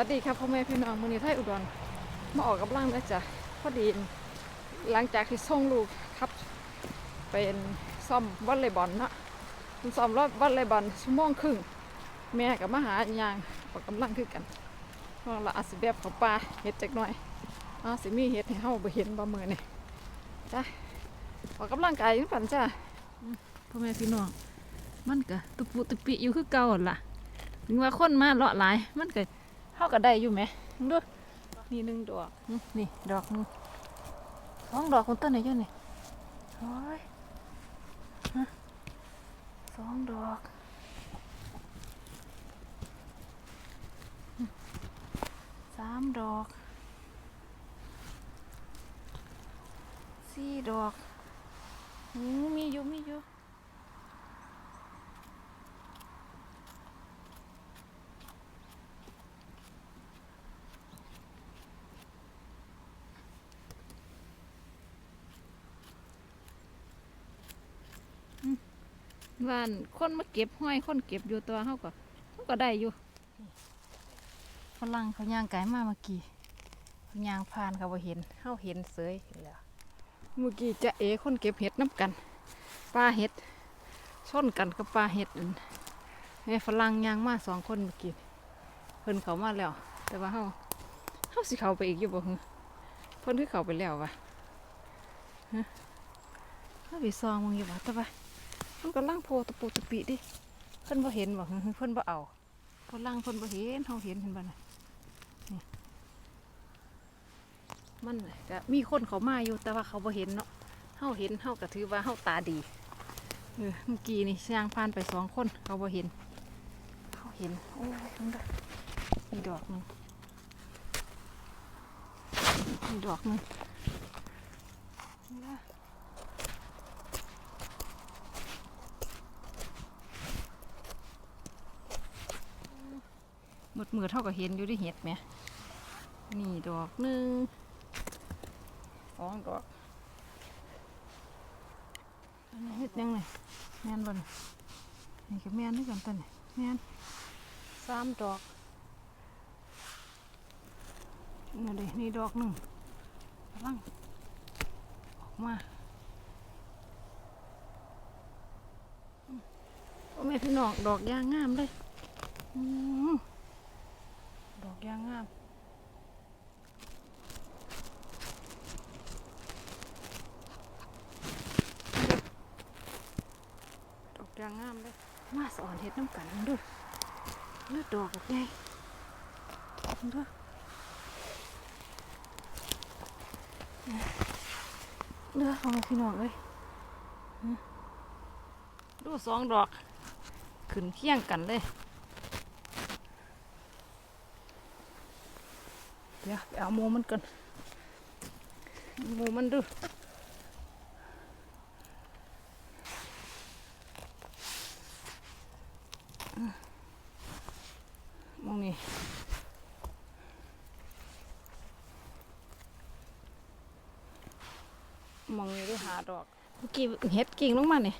วัสดีครับพ่อแม่พี่น้องมือนี้ไทยอุดรมาออกกับร่างนะจ๊ะพอดีหลังจากที่ส่งลูกครับ เป็นซ่อมวอลเลย์บอลเนาะเป็นซ่อมรอบวอลเลย์บอลชั่วโมงครึ่งแม่กับมาหาอยางออกกำลังคือกันเพราเราอาจสิแบบเขาปลาเห็ดจักหน่อยอาสิมีเห็ดให้เฮาบ่เห็นบ่มือนี่จ้ะออกกำลังกายอยู่กันจ้ะพ่อแม่พี่น้องมันก็ตุปุตุปิอยู่คือเก่าหั่นล่ะถึงว่าคนมาเลาะหลายมันก็ เข้าก็ได้อยู่ไหมมึงดูนี่หนึ่งดอกอืมนี่ดอกหนึงสองดอกคนต้นไหนอยู่นี่โอ้ยฮะสองดอกอืมสามดอกสี่ดอกอืมมีอยู่มีอยู่ ว่านคนมาเก็บห้อยคนเก็บอยู่ตัวเขาก็เขาก็ได้อยู่ฝรั่งเขาย่างไก่มาเมื่อกี้เขาย่างผ่านเขาบ่เห็นเขาเห็นเสยแล้วเมื่อกี้จะเอคนเก็บเห็ดน้ำกันปลาเห็ดชนกันกับปลาเห็ดอั่นไอ้ฝรั่งย่างมาสองคนเมื่อกี้เพิ่นเขามาแล้ว แต่ว่าเขาเขาสิเขาไปอีกอยู่บ่ฮึเพิ่นคือเขาไปแล้ววะฮะเขาไปซองมึงอยู่บ่แต่ว่า มันก็ล่างโพตะปูตะปีดิเพิ่นบ่เห็นบ่เพิ่นบ่เอาเพิ่นล่างเพิ่นบ่เห็นเฮาเห็นเห็นบ่น่ะนี่มันก็มีคนเขามาอยู่แต่ว่าเขาบ่เห็นเนาะเฮาเห็นเฮาก็ถือว่าเฮาตาดีเออเมื่อกี้นี่ย่างผ่านไปสองคนเขาบ่เห็นเขาเห็นโอ้ยตรงนั้นมีดอกหนึงมีดอกหนึงนี่ล่ะ มืดมืดเท่ากับเห็นอยู่ที่เห็ดไหมนี่ดอกหนึ่งสองดอกอันนี้เห็ดยังไงแมนบนนี่ก็แมนด้วยกันตัวนี่แมนสามดอกนี่เลยนี่ดอกหนึ่งกำลังออกมาโอ้แม่พี่น้องดอกยางงามเลยอืมดอ ยางงามดอกยางงามเลยมาสอนเห็ดน้ำกันดูเลือดดอกแบบไงดูเลือดของพี่น้องเลยอืมดูสองดอก ขึ้นเคียงกันเลย เดี๋ยวไปเอาโมมันก่อนโมมันดูมองนี่มองนี่ด้วยหาดอกเมื่อกี้เห็ดกิ่งลงมาเนี่ย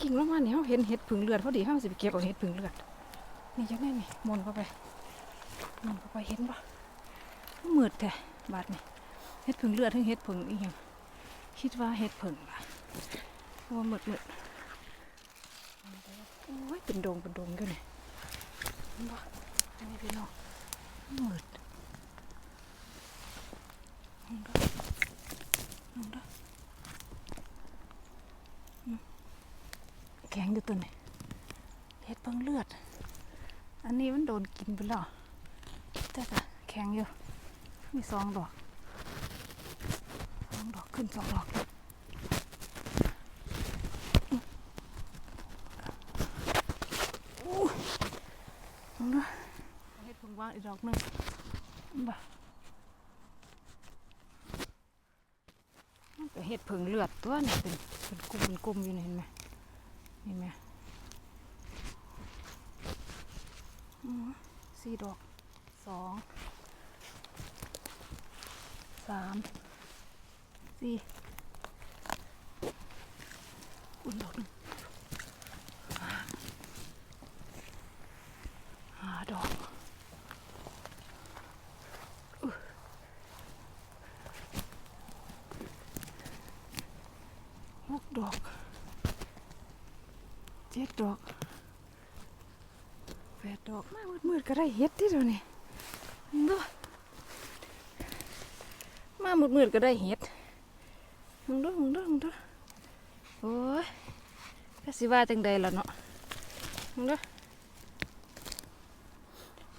กิ่งลงมาเนี่ยเขาเห็นเห็ดผึ่งเลือดพอดีเขาสิไปเก็บเอาเห็ดผึ่งเลือดนี่จังไงนี่มนเข้าไปมนเข้าไปเห็นปะ มืดแต่บาดนี่เฮ็ดผึ่งเลือดทั้งเฮ็ดผึ่งอีหยังคิดว่าเฮ็ดผึ่งล่ะเพราะว่ามืดมืดโอ้ยเป็นดงเป็นดงอยู่นี่เห็นบ่อันนี้พี่น้องมืดเห็นบ่เห็นบ่อืมแข็งอยู่ตัวนี้เฮ็ดเพิ่งเลือด อันนี้มันโดนกินไปแล้วแต่ก็แข็งอยู่ มีสองดอกสองดอกขึ้นสองดอกเลยอู้ลองดูเฮ็ดพึ่งว่างอีกดอกหนึ่งบ่มันก็เฮ็ดพึ่งเลือดตัวนี่เป็นเป็นกลุ่มเป็นกลุ่มอยู่นี่เห็นไหมเห็นไหมอือสี่ดอกสอง สามสี่อุ่ดอกห้าดอกหกดอกเจ็ดดอกแปดดอกมามืดก็ได้เฮ็ดที่เดียนี่ดู มามืดๆก็ได้เฮ็ดมึงดูมึงดูมึงดูโอ้ยก็สิว่าจังใดล่ะเนาะมึงดู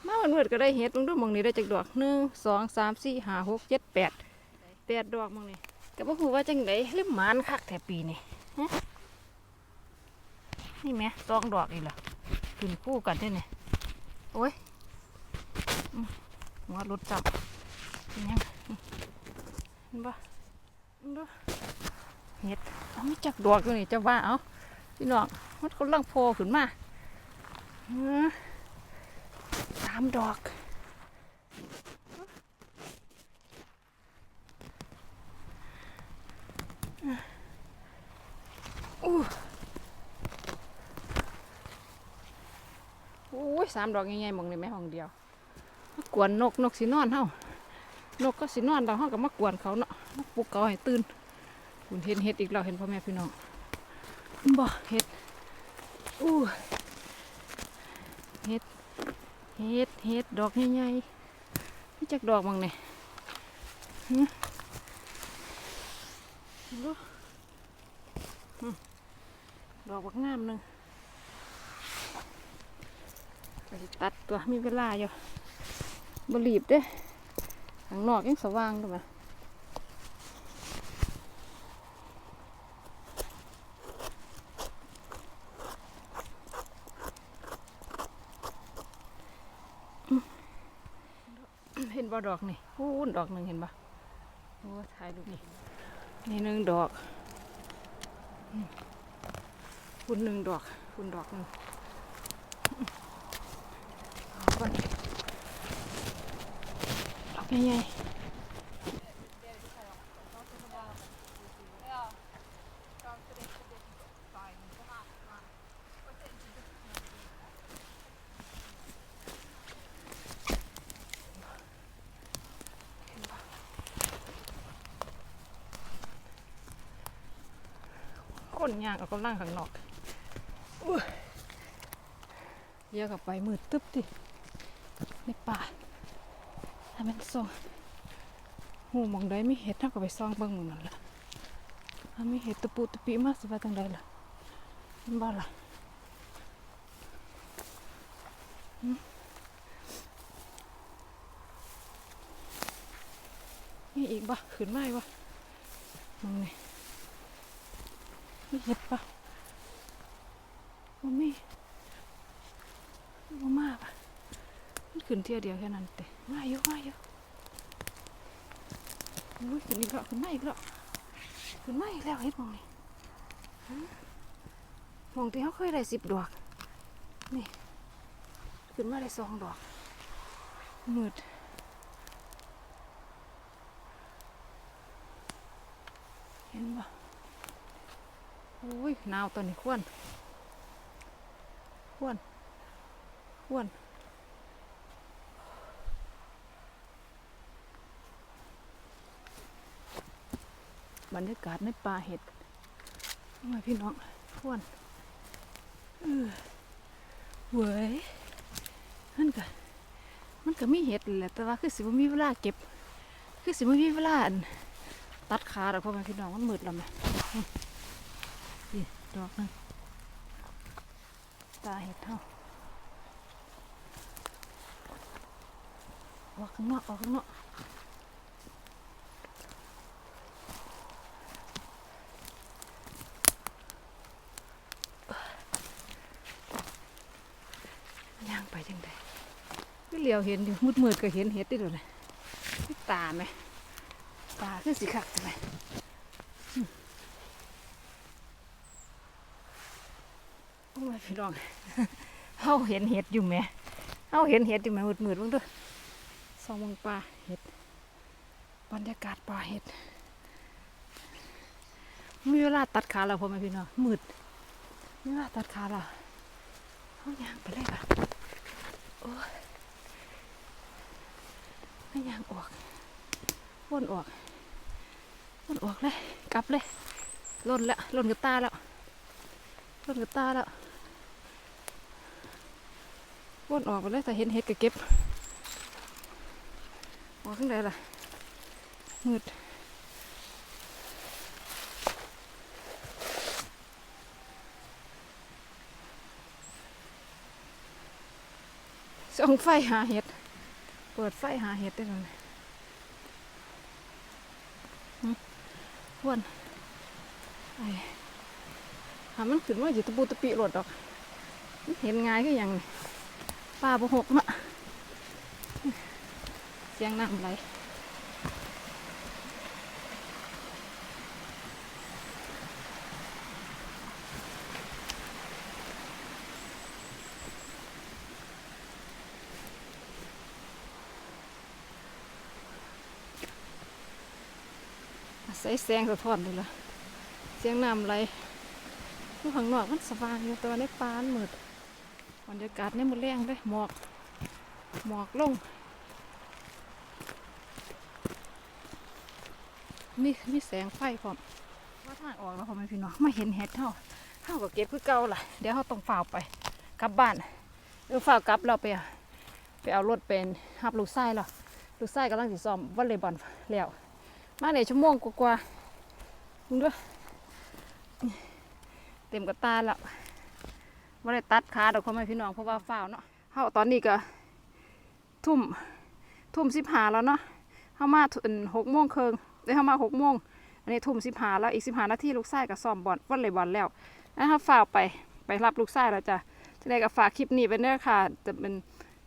มามืดๆก็ได้เฮ็ดมึงดูมองนี้ได้จักดอกหนึ่งสองสามสี่ห้าหกเจ็ดแปดแปดดอกมองนี้ก็บ่ฮู้ว่าจังใดล่มหมานคักแท้ปีนี้นี่แม่สองดอกอีกเหรอขึ้นคู่กันด้วยนี่โอ้ยหัวรถจับเป็นยัง นี่เห็นปะเห็นปะเห็ดเอาไม่จักดอกอยู่นี่จะว่าเอาพี่น้องมันกำลังโผล่ขึ้นมาเออสามดอกอู้โอ้ยสามดอกใหญ่ๆหมองนี่แม่ห้องเดียวมากวนนกนกสินอนเฮา นกก็สินอนเราเฮาก็มากวนเขาเนาะมาปลุกเขาให้ตื่นคุณเห็นเห็ดอีกแล้วเห็นพ่อแม่พี่น้องบ่เห็ดอู้เห็ดเห็ดเห็ดดอกใหญ่ๆนี่จักดอกหมองนี่หึดูหึดอกบักงามหนึงไปตัดตัวมีเวลาอยู่บรีบเด้ ข้างนอกยังสว่างด้วยมั้ยอืมเห็นบ่ดอกนี่พูนดอกหนึ่งเห็นบ่โอ้ถ่ายรูนี่นี่หนึ่งดอกอืมพูนหนึ่งดอกพูนดอกหนึ่งก่อน ใหญ่ๆคนย่างเอากำลังข้างนอกเยอะกับไปมืดตึ๊บดิในป่า ถ้ามันส่องหูมองได้ไม่เห็ดเท่ากับไปซ่องเบิ่งหมืองนั่นละถ้าไม่เห็ดตะปูตะปีมาสิว่าจังไดล่ะเห็นบ่ล่ะหึมีอีกบ่ขึ้นมาอีกบ่มองนี่มีเห็ดบ่บ่มีบ่มาบ่ ขึ้นเที่ยวเดียวแค่นั้นแต่มาเยอะมาเยอะอุ้ยขึ้นอีกแล้วขึ้นมาอีกแล้วขึ้นมาอีกแล้วเฮ็ดมองนี่มองที่เขาเคยได้สิบดอกนี่ขึ้นมาได้สองดอกมืดเห็นปะโอ้ยหนาวตอนนี้ควนควนควน บรรยากาศในป่าเห็ดโอ้ยพี่น้องพวนเออเว้ยมันก็มันก็มีเห็ดแหละแต่ว่าคือสิบมีเวลาเก็บ คือสิบมีเวลาตัดขาดอกพราะว่พี่น้องมันมืดแล้วแหมนี่ดอกนึงตาเห็ดเท่าออกข้างนอกออกข้างนอก ย่างไปจังไดก็ เหลียวเห็นอยู่มืดมืดๆก็เห็นเห็ดได้ด้วยตาไหมตาคือสีขักใช่ไหมโอ้ยพี่น้องเฮาเห็นเห็ดอยู่ไหมเฮาเห็นเห็ดอยู่ไหมมืดมืดๆบ้างด้วยสองมองปลาเห็ดบรรยากาศป่าเห็ดมีเวลาตัดขาแล้วพ่อแม่พี่น้องมืดมีเวลาตัดขาแล้วเขายางไปเลยค่ะโอ้ย ให้ยางออกวนออกวนออกเลย กลับเลยล่นแล้วล่นกับตาแล้วล่นกับตาแล้ววนออกไปเลยแต่เห็นเห็ดก็เก็บออกข้างใดล่ะมืดส่องไฟหาเห็ด เปิดไฟหาเห็ดได้เลยหวนไอ้หามันขึ้นว่าอยู่ตะปูตะปิรถดอกเห็นง่ายก็ยังป้าบหกมะเสียงน้ำไหล อาศัยแสงสะท้อนเลยล่ะเสียงน้ำไหลอยู่ข้างนอกมันสว่างอยู่ตัวในป่ามันมืดบรรยากาศนี่มันแรงเลยหมอก หมอกลง มีมีแสงไฟพร้อมว่าทางออกแล้วพอแม่พี่น้องมาเห็นเห็ดเท่าเท่ากับเก็บคือเก่าล่ะ เดี๋ยวเขาต้องฝ่าวไปกลับบ้านเออฝ่าวกลับเราไปอะไปเอารถเป็นฮับลูกไส้แล้วลูกไส้กำลังสิซ้อมวอลเลย์บอลแล้ว มาในชั่วโมงกว่าๆมึงด้วยเต็มกระตาแล้วว่าได้ตัดขาดอกพ่อแม่พี่น้องเพราะว่าฝ่าเนาะเขาตอนนี้ก็ทุ่มทุ่มสิบหาแล้วเนาะเขามาหกโมงเครึ่งได้เข้ามาหกโมงอันนี้ทุ่มสิบหาแล้วอีกสิบหานาทีลูกชายกับซ้อมบอลวอลเลยบอลแล้วนะครับฝากไปไปรับลูกชายแล้วจ้ะจะได้กับฝากคลิปนี้ไปเด้อค่ะ จะเป็น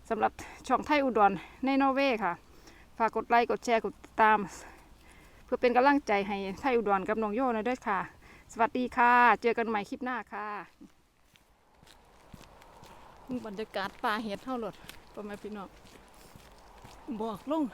สำหรับช่องไทยอุดรในนอร์เวย์ค่ะ ฝากกดไลค์กดแชร์กดติดตาม เพื่อเป็นกำลังใจให้ไทยอุดรกับน้องโยนะด้วยค่ะ สวัสดีค่ะ เจอกันใหม่คลิปหน้าค่ะบรรยากาศป่าเห็ดเท่าหลดประมาณพี่น้องบอกลง